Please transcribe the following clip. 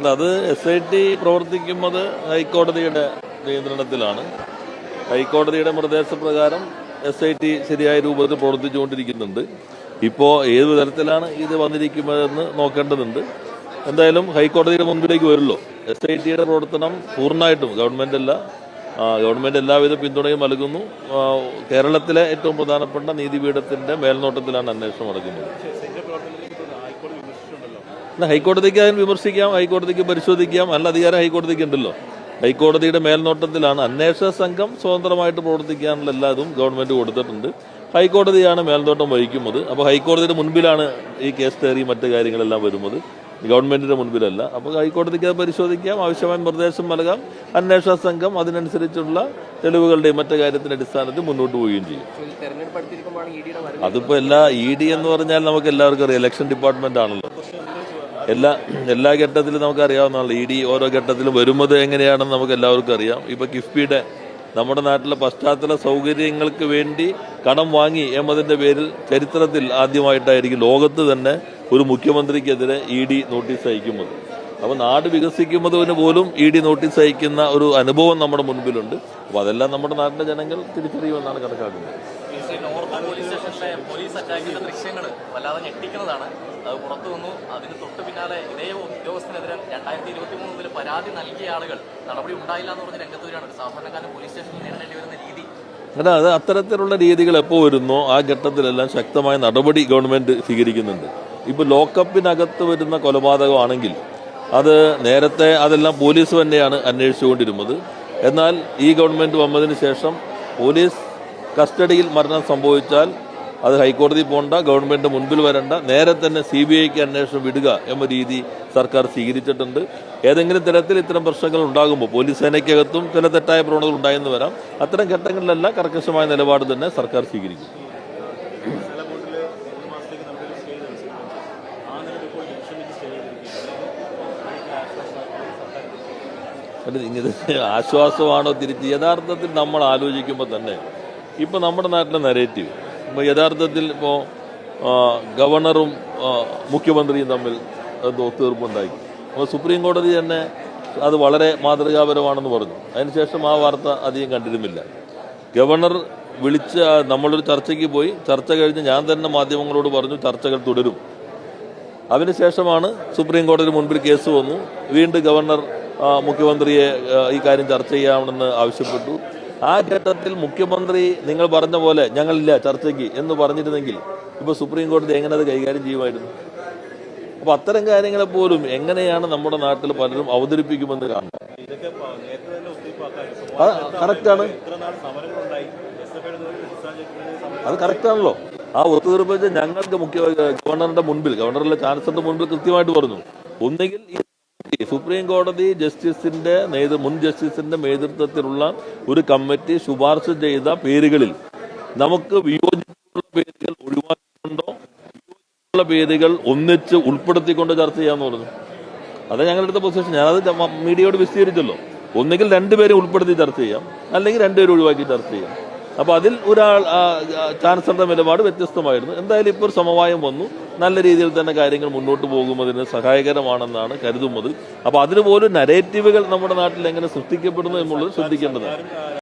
അല്ല അത് S I T പ്രവർത്തിക്കുന്നത് ഹൈക്കോടതിയുടെ നിയന്ത്രണത്തിലാണ്. ഹൈക്കോടതിയുടെ നിർദ്ദേശപ്രകാരം എസ് ഐ ടി ശരിയായ രൂപത്തിൽ പ്രവർത്തിച്ചുകൊണ്ടിരിക്കുന്നുണ്ട്. ഇപ്പോൾ ഏത് തരത്തിലാണ് ഇത് വന്നിരിക്കുന്നതെന്ന് നോക്കേണ്ടതുണ്ട്. എന്തായാലും ഹൈക്കോടതിയുടെ മുൻപിലേക്ക് വരുമല്ലോ എസ് ഐ ടിയുടെ പ്രവർത്തനം പൂർണമായിട്ടും ഗവൺമെന്റ് അല്ല ഗവൺമെന്റ് എല്ലാവിധ പിന്തുണയും നൽകുന്നു. കേരളത്തിലെ ഏറ്റവും പ്രധാനപ്പെട്ട നീതിപീഠത്തിന്റെ മേൽനോട്ടത്തിലാണ് അന്വേഷണം നടക്കുന്നത്. ഹൈക്കോടതിക്ക് അതിന് വിമർശിക്കാം ഹൈക്കോടതിക്ക് പരിശോധിക്കാം. നല്ല അധികാരം ഹൈക്കോടതിക്ക് ഉണ്ടല്ലോ. ഹൈക്കോടതിയുടെ മേൽനോട്ടത്തിലാണ് അന്വേഷണ സംഘം സ്വതന്ത്രമായിട്ട് പ്രവർത്തിക്കാനുള്ള എല്ലാതും ഗവൺമെന്റ് കൊടുത്തിട്ടുണ്ട്. ഹൈക്കോടതിയാണ് മേൽനോട്ടം വഹിക്കുന്നത്. അപ്പോൾ ഹൈക്കോടതിയുടെ മുൻപിലാണ് ഈ കേസ് തേറി മറ്റ് കാര്യങ്ങളെല്ലാം വരുന്നത്. ഗവൺമെന്റിന്റെ മുൻപിലല്ല. അപ്പോൾ ഹൈക്കോടതിക്ക് അത് പരിശോധിക്കാം ആവശ്യമായ നിർദ്ദേശം നൽകാം. അന്വേഷണ സംഘം അതിനനുസരിച്ചുള്ള തെളിവുകളുടെയും മറ്റു കാര്യത്തിന്റെ അടിസ്ഥാനത്തിൽ മുന്നോട്ട് പോവുകയും ചെയ്യും. അതിപ്പോൾ എല്ലാ ഇ ഡി എന്ന് പറഞ്ഞാൽ നമുക്ക് എല്ലാവർക്കും അറിയാം. ഇലക്ഷൻ ഡിപ്പാർട്ട്മെന്റ് ആണല്ലോ. എല്ലാ എല്ലാ ഘട്ടത്തിലും നമുക്കറിയാവുന്നതാണ്. ഇ ഡി ഓരോ ഘട്ടത്തിലും വരുന്നത് എങ്ങനെയാണെന്ന് നമുക്ക് എല്ലാവർക്കും അറിയാം. ഇപ്പൊ കിഫ്ബിയുടെ നമ്മുടെ നാട്ടിലെ പശ്ചാത്തല സൗകര്യങ്ങൾക്ക് വേണ്ടി കടം വാങ്ങി എന്നതിന്റെ പേരിൽ ചരിത്രത്തിൽ ആദ്യമായിട്ടായിരിക്കും ലോകത്ത് തന്നെ ഒരു മുഖ്യമന്ത്രിക്കെതിരെ ഇ ഡി നോട്ടീസ് അയക്കുന്നത്. അപ്പോൾ നാട് വികസിക്കുന്നതിന് പോലും ഇ ഡി നോട്ടീസ് അയക്കുന്ന ഒരു അനുഭവം നമ്മുടെ മുൻപിലുണ്ട്. അപ്പോൾ അതെല്ലാം നമ്മുടെ നാട്ടിലെ ജനങ്ങൾ തിരിച്ചറിയുമെന്നാണ് കണക്കാക്കുന്നത്. സ്റ്റേഷനിലെ പോലീസ് അറ്റാക്കിന്റെ ദൃശ്യങ്ങൾ വല്ലാതെ ഞെട്ടിക്കുന്നതാണ്. അത് പുറത്തു വന്നു. അതിന് തൊട്ട് പിന്നാലെ ഇതേ ഉദ്യോഗസ്ഥനെതിരെ രണ്ടായിരത്തി ഇരുപത്തി മൂന്ന് മുതൽ പരാതി നൽകിയ ആളുകൾ നടപടി ഉണ്ടായില്ല എന്ന് പറഞ്ഞ രംഗത്ത് വരികയാണ്. ഒരു സാധാരണക്കാരൻ പോലീസ് സ്റ്റേഷനിൽ നേരിടേണ്ടി വരുന്ന രീതി. അല്ല അത് അത്തരത്തിലുള്ള രീതികൾ എപ്പോൾ വരുന്നോ ആ ഘട്ടത്തിലെല്ലാം ശക്തമായ നടപടി ഗവൺമെന്റ് സ്വീകരിക്കുന്നുണ്ട്. ഇപ്പോൾ ലോക്കപ്പിനകത്ത് വരുന്ന കൊലപാതകമാണെങ്കിൽ അത് നേരത്തെ അതെല്ലാം പോലീസ് തന്നെയാണ് അന്വേഷിച്ചുകൊണ്ടിരുന്നത്. എന്നാൽ ഈ ഗവൺമെന്റ് വന്നതിന് ശേഷം പോലീസ് കസ്റ്റഡിയിൽ മരണം സംഭവിച്ചാൽ അത് ഹൈക്കോടതി പോകണ്ട ഗവൺമെന്റ് മുൻപിൽ വരണ്ട നേരെ തന്നെ സി ബി ഐക്ക് അന്വേഷണം വിടുക എന്ന രീതി സർക്കാർ സ്വീകരിച്ചിട്ടുണ്ട്. ഏതെങ്കിലും തരത്തിൽ ഇത്തരം പ്രശ്നങ്ങൾ ഉണ്ടാകുമ്പോൾ പോലീസ് സേനയ്ക്കകത്തും ചില തെറ്റായ പ്രവണതകൾ ഉണ്ടായെന്ന് വരാം. അത്തരം ഘട്ടങ്ങളിലെല്ലാം കർക്കശമായ നിലപാട് തന്നെ സർക്കാർ സ്വീകരിക്കും. ആശ്വാസമാണോ തിരിച്ച്? യഥാർത്ഥത്തിൽ നമ്മൾ ആലോചിക്കുമ്പോൾ തന്നെ ഇപ്പം നമ്മുടെ നാട്ടിലെ നരേറ്റീവ് യഥാർത്ഥത്തിൽ ഇപ്പോൾ ഗവർണറും മുഖ്യമന്ത്രിയും തമ്മിൽ ഒത്തുതീർപ്പുണ്ടായി അപ്പോൾ സുപ്രീം കോടതി തന്നെ അത് വളരെ മാതൃകാപരമാണെന്ന് പറഞ്ഞു. അതിനുശേഷം ആ വാർത്ത അധികം കണ്ടിരുന്നില്ല. ഗവർണർ വിളിച്ച നമ്മളൊരു ചർച്ചയ്ക്ക് പോയി. ചർച്ച കഴിഞ്ഞ് ഞാൻ തന്നെ മാധ്യമങ്ങളോട് പറഞ്ഞു ചർച്ചകൾ തുടരും. അതിനുശേഷമാണ് സുപ്രീം കോടതി മുൻപിൽ കേസ് വന്നു. വീണ്ടും ഗവർണർ മുഖ്യമന്ത്രിയെ ഈ കാര്യം ചർച്ച ചെയ്യാമെന്ന് ആവശ്യപ്പെട്ടു. ആ ഘട്ടത്തിൽ മുഖ്യമന്ത്രി നിങ്ങൾ പറഞ്ഞ പോലെ ഞങ്ങളില്ല ചർച്ചയ്ക്ക് എന്ന് പറഞ്ഞിരുന്നെങ്കിൽ ഇപ്പൊ സുപ്രീം കോടതി എങ്ങനെ അത് കൈകാര്യം ചെയ്യുമായിരുന്നു? അപ്പൊ അത്തരം കാര്യങ്ങളെ പോലും എങ്ങനെയാണ് നമ്മുടെ നാട്ടിൽ പലരും അവതരിപ്പിക്കുമെന്ന് കാണണം കറക്റ്റാണ് അത് കറക്റ്റാണല്ലോ ആ ഒത്തുതീർപ്പ് ഞങ്ങൾക്ക് മുഖ്യ ഗവർണറുടെ മുൻപിൽ ഗവർണറിലെ ചാൻസലറുടെ മുൻപിൽ കൃത്യമായിട്ട് പറഞ്ഞു. ഒന്നുകിൽ സുപ്രീം കോടതി ജസ്റ്റിസിന്റെ മുൻ ജസ്റ്റിസിന്റെ നേതൃത്വത്തിലുള്ള ഒരു കമ്മിറ്റി ശുപാർശ ചെയ്ത പേരുകളിൽ നമുക്ക് വിയോജിപ്പുള്ള പേരുകൾ ഒഴിവാക്കിക്കൊണ്ടോ വിയോജിപ്പുള്ള പേരുകൾ ഒന്നിച്ച് ഉൾപ്പെടുത്തിക്കൊണ്ട് ചർച്ച ചെയ്യാന്ന് പറഞ്ഞു. അതാ ഞങ്ങളുടെ അടുത്ത പൊസിഷൻ ഞാനത് മീഡിയയോട് വിശദീകരിച്ചല്ലോ. ഒന്നുകിൽ രണ്ടുപേരെ ഉൾപ്പെടുത്തി ചർച്ച ചെയ്യാം അല്ലെങ്കിൽ രണ്ടുപേരും ഒഴിവാക്കി ചർച്ച ചെയ്യാം. അപ്പോൾ അതിൽ ഒരാൾ ചാൻസലറുടെ നിലപാട് വ്യത്യസ്തമായിരുന്നു. എന്തായാലും ഇപ്പോൾ ഒരു സമവായം വന്നു. നല്ല രീതിയിൽ തന്നെ കാര്യങ്ങൾ മുന്നോട്ട് പോകുന്നതിന് സഹായകരമാണെന്നാണ് കരുതുന്നത്. അപ്പോൾ അതിനുപോലും നരേറ്റീവുകൾ നമ്മുടെ നാട്ടിൽ എങ്ങനെ സൃഷ്ടിക്കപ്പെടുന്നു എന്നുള്ളത് ശ്രദ്ധിക്കേണ്ടതാണ്.